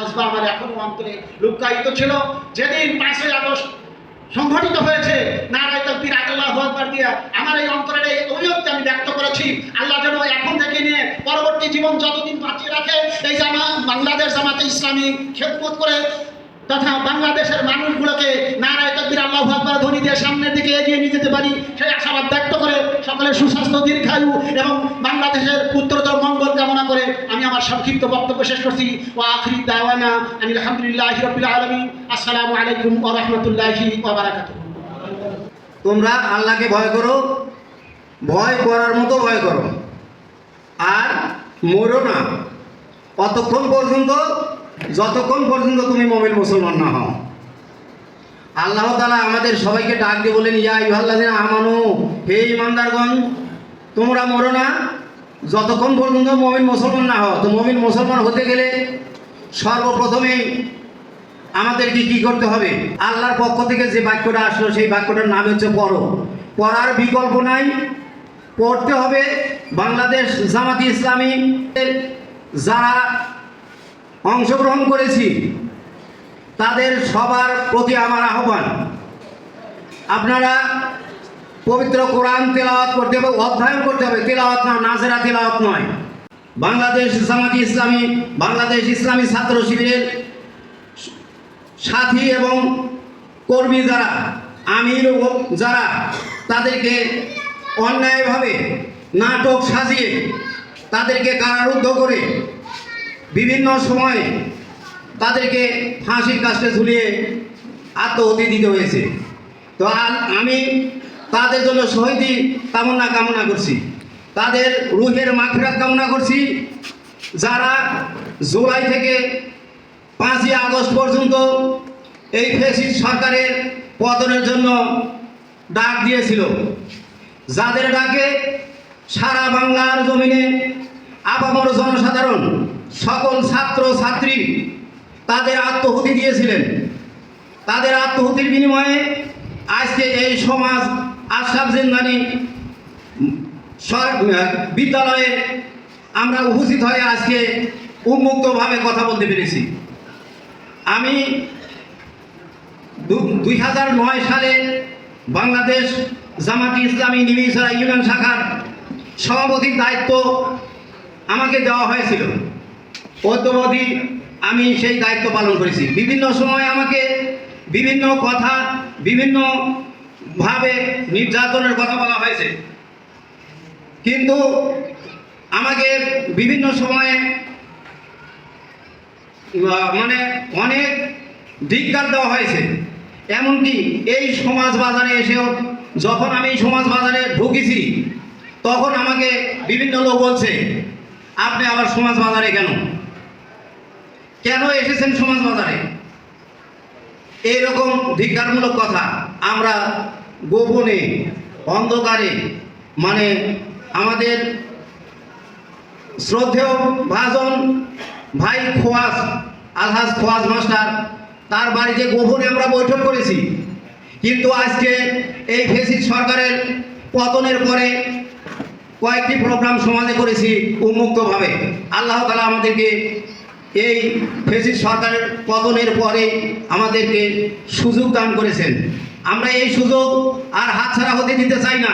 জজবা আমার এখনও অন্তরে লুকায়িত ছিল। যেদিন পাঁচই আগস্ট সংঘটিত হয়েছে, নারায় তকবীর আল্লাহ আকবার দিয়া আমার এই অন্তরের এই অভিযোগকে আমি ব্যক্ত করেছি। আল্লাহ যেন এখন থেকে নিয়ে পরবর্তী জীবন যতদিন বাঁচিয়ে রাখে, এই জামা বাংলাদেশ জামাতে ইসলামী খেদমত করে তথা বাংলাদেশের মানুষগুলোকে নারায় তকবীর আল্লাহ আকবার ধ্বনি দিয়ে সামনের দিকে এগিয়ে নিয়ে যেতে পারি, সেই আশাবাদ ব্যক্ত করে সকলের সুস্বাস্থ্য, দীর্ঘায়ু এবং বাংলাদেশের উত্তরতর মঙ্গল কামনা করে আমি আমার সংক্ষিপ্ত বক্তব্য শেষ করছি। ও আখরি দাওয়ানা আমি আলহামদুলিল্লাহ রবিল আলমী আসসালামু আলাইকুম ও রহমতুল্লাহি তোমরা আল্লাহকে ভয় করো, ভয় করার মতো ভয় করো। আর মরো না। অতক্ষণ পর্যন্ত, যতক্ষণ পর্যন্ত তুমি মোমিন মুসলমান না হও। আল্লাহ তালা আমাদের সবাইকে ডাক দিয়ে বলেন, ইয়া ইহাল্লাদিন আমানু, হে ইমানদারগণ তোমরা মরো না। যতক্ষণ পর্যন্ত মমিন মুসলমান না হও তো মমিন মুসলমান হতে গেলে সর্বপ্রথমেই আমাদেরকে কি করতে হবে? আল্লাহর পক্ষ থেকে যে বাক্যটা আসলো, সেই বাক্যটার নাম হচ্ছে পড়ো। পড়ার বিকল্প নাই। পড়তে হবে বাংলাদেশ জামাতি ইসলামী যারা অংশগ্রহণ করেছি, তাদের সবার প্রতি আমার আহ্বান। আপনারা পবিত্র কোরআন তেলাওয়াত করতে হবে, অধ্যয়ন করতে হবে। তেলাওয়াত না, নাজেরা তেলাওয়াত নয়। বাংলাদেশ জামাতি ইসলামী, বাংলাদেশ ইসলামী ছাত্র শিবিরের সাথী এবং কর্মী যারা, আমির যারা, তাদেরকে অন্যায়ভাবে নাটক সাজিয়ে, তাদেরকে কারারুদ্ধ করে বিভিন্ন সময়ে তাদেরকে ফাঁসির কাছে ঝুলিয়ে আত্মহতি দিতে হয়েছে। তো আমি তাদের জন্য শহীদি কামনা কামনা করছি। তাদের রুহের মাখরাত কামনা করছি। যারা জুলাই থেকে পাঁচই আগস্ট পর্যন্ত এই ফেসিস সরকারের পতনের জন্য ডাক দিয়েছিল। যাদের ডাকে সারা বাংলার জমিনে আপামর জনসাধারণ, সকল ছাত্র, ছাত্রী, তাদের আত্মহুতি দিয়েছিলেন। তাদের আত্মহুতির বিনিময়ে আজকে এই সমাজ আশরাফ জিন্দানি বিদ্যালয়ে আমরা উপস্থিত হয়ে আজকে উন্মুক্তভাবে কথা বলতে পেরেছি। আমি দুই হাজার নয় সালে বাংলাদেশ জামাতি ইসলামী নিমিসরা ইউনিয়ন শাখার সভাপতির দায়িত্ব আমাকে দেওয়া হয়েছিল। অদ্যবধি আমি সেই দায়িত্ব পালন করেছি। বিভিন্ন সময় আমাকে বিভিন্ন কথা বিভিন্নভাবে নির্যাতনের কথা বলা হয়েছে। কিন্তু আমাকে বিভিন্ন সময়ে মানে অনেক ধিক্কার দেওয়া হয়েছে। এমনকি এই সমাজ বাজারে এসেও যখন আমি সমাজ বাজারে ঢুকেছি, তখন আমাকে বিভিন্ন লোক বলছে, আপনি আবার সমাজ বাজারে কেন? কেন এসেছেন সমাজ বাজারে? এইরকম ধিক্কারমূলক কথা আমরা গোপনে, অন্ধকারে মানে আমাদের শ্রদ্ধেয় ভাজন ভাই খোয়াজ, আলহাজ খোয়াজ মাস্টার, তার বাড়িতে গোপনে আমরা বৈঠক করেছি। কিন্তু আজকে এই ফেসিস সরকারের পতনের পরে কয়েকটি প্রোগ্রাম সমাজে করেছি উন্মুক্তভাবে। আল্লাহ তালা আমাদেরকে এই ফেসিস সরকারের পতনের পরে আমাদেরকে সুযোগ দান করেছেন। আমরা এই সুযোগ আর হাতছাড়া হতে দিতে চাই না।